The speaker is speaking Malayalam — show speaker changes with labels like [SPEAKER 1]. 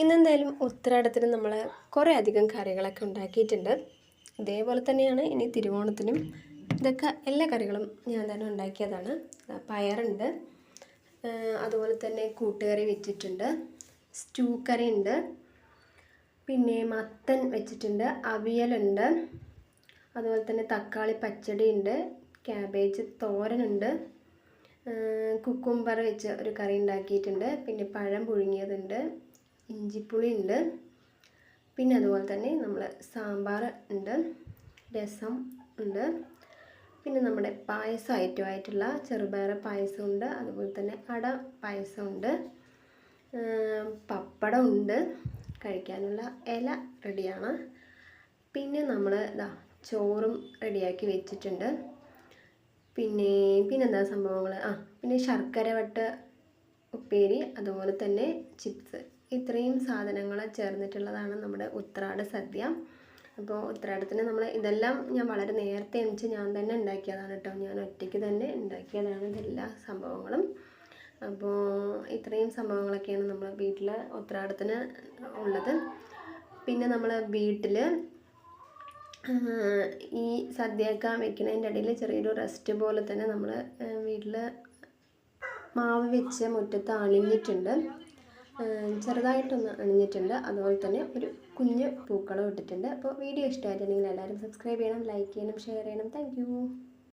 [SPEAKER 1] ഇന്നെന്തായാലും ഉത്തരാടത്തിന് നമ്മൾ കുറേ അധികം കറികളൊക്കെ ഉണ്ടാക്കിയിട്ടുണ്ട്. ഇതേപോലെ തന്നെയാണ് ഇനി തിരുവോണത്തിനും ഇതൊക്കെ എല്ലാ കറികളും ഞാൻ തന്നെ ഉണ്ടാക്കിയതാണ്. പയറുണ്ട്. അതുപോലെ തന്നെ കൂട്ടുകറി വെച്ചിട്ടുണ്ട്. സ്റ്റൂ കറി ഉണ്ട്. പിന്നെ മത്തൻ വെച്ചിട്ടുണ്ട്. അവിയലുണ്ട്. അതുപോലെ തന്നെ തക്കാളി പച്ചടി ഉണ്ട്. ക്യാബേജ് തോരനുണ്ട് കുക്കുംബർ വെച്ച് ഒരു കറി ഉണ്ടാക്കിയിട്ടുണ്ട്. പിന്നെ പഴം പുഴുങ്ങിയതുണ്ട്. ഇഞ്ചിപ്പുളി ഉണ്ട്. പിന്നെ അതുപോലെ തന്നെ നമ്മൾ സാമ്പാർ ഉണ്ട് രസം ഉണ്ട്. പിന്നെ നമ്മുടെ പായസം ഐറ്റമായിട്ടുള്ള ചെറുപയർ പായസമുണ്ട് അതുപോലെ തന്നെ അട പായസമുണ്ട് പപ്പടം ഉണ്ട് കഴിക്കാനുള്ള ഇല റെഡിയാണ്. പിന്നെ നമ്മൾ ഇതാ ചോറും റെഡിയാക്കി വെച്ചിട്ടുണ്ട്. പിന്നെ പിന്നെന്താ സംഭവങ്ങൾ ആ പിന്നെ ശർക്കര വട്ട് ഉപ്പേരി അതുപോലെ തന്നെ ചിപ്സ്. ഇത്രയും സാധനങ്ങൾ ചേർന്നിട്ടുള്ളതാണ് നമ്മുടെ ഉത്രാട സദ്യ. അപ്പോൾ ഉത്രാടത്തിന് നമ്മൾ ഇതെല്ലാം ഞാൻ വളരെ നേരത്തെ എണിച്ച് ഞാൻ തന്നെ ഉണ്ടാക്കിയതാണ് കേട്ടോ. ഞാൻ ഒറ്റയ്ക്ക് തന്നെ ഉണ്ടാക്കിയതാണ് ഇതെല്ലാ സംഭവങ്ങളും. അപ്പോൾ ഇത്രയും സംഭവങ്ങളൊക്കെയാണ് നമ്മൾ വീട്ടിൽ ഉത്രാടത്തിന് ഉള്ളത്. പിന്നെ നമ്മൾ വീട്ടിൽ ഈ സദ്യയൊക്കെ വെക്കുന്നതിന്റെ ഇടയിൽ ചെറിയൊരു റെസ്റ്റ് പോലെ തന്നെ നമ്മൾ വീട്ടിൽ മാവ് വെച്ച് മുറ്റത്ത് അണിഞ്ഞിട്ടുണ്ട് ചെറുതായിട്ടൊന്ന് അണിഞ്ഞിട്ടുണ്ട്. അതുപോലെ തന്നെ ഒരു കുഞ്ഞ് പൂക്കളം ഇട്ടിട്ടുണ്ട്. അപ്പോൾ വീഡിയോ ഇഷ്ടമായിട്ടുണ്ടെങ്കിൽ എല്ലാവരും സബ്സ്ക്രൈബ് ചെയ്യണം ലൈക്ക് ചെയ്യണം ഷെയർ ചെയ്യണം. താങ്ക്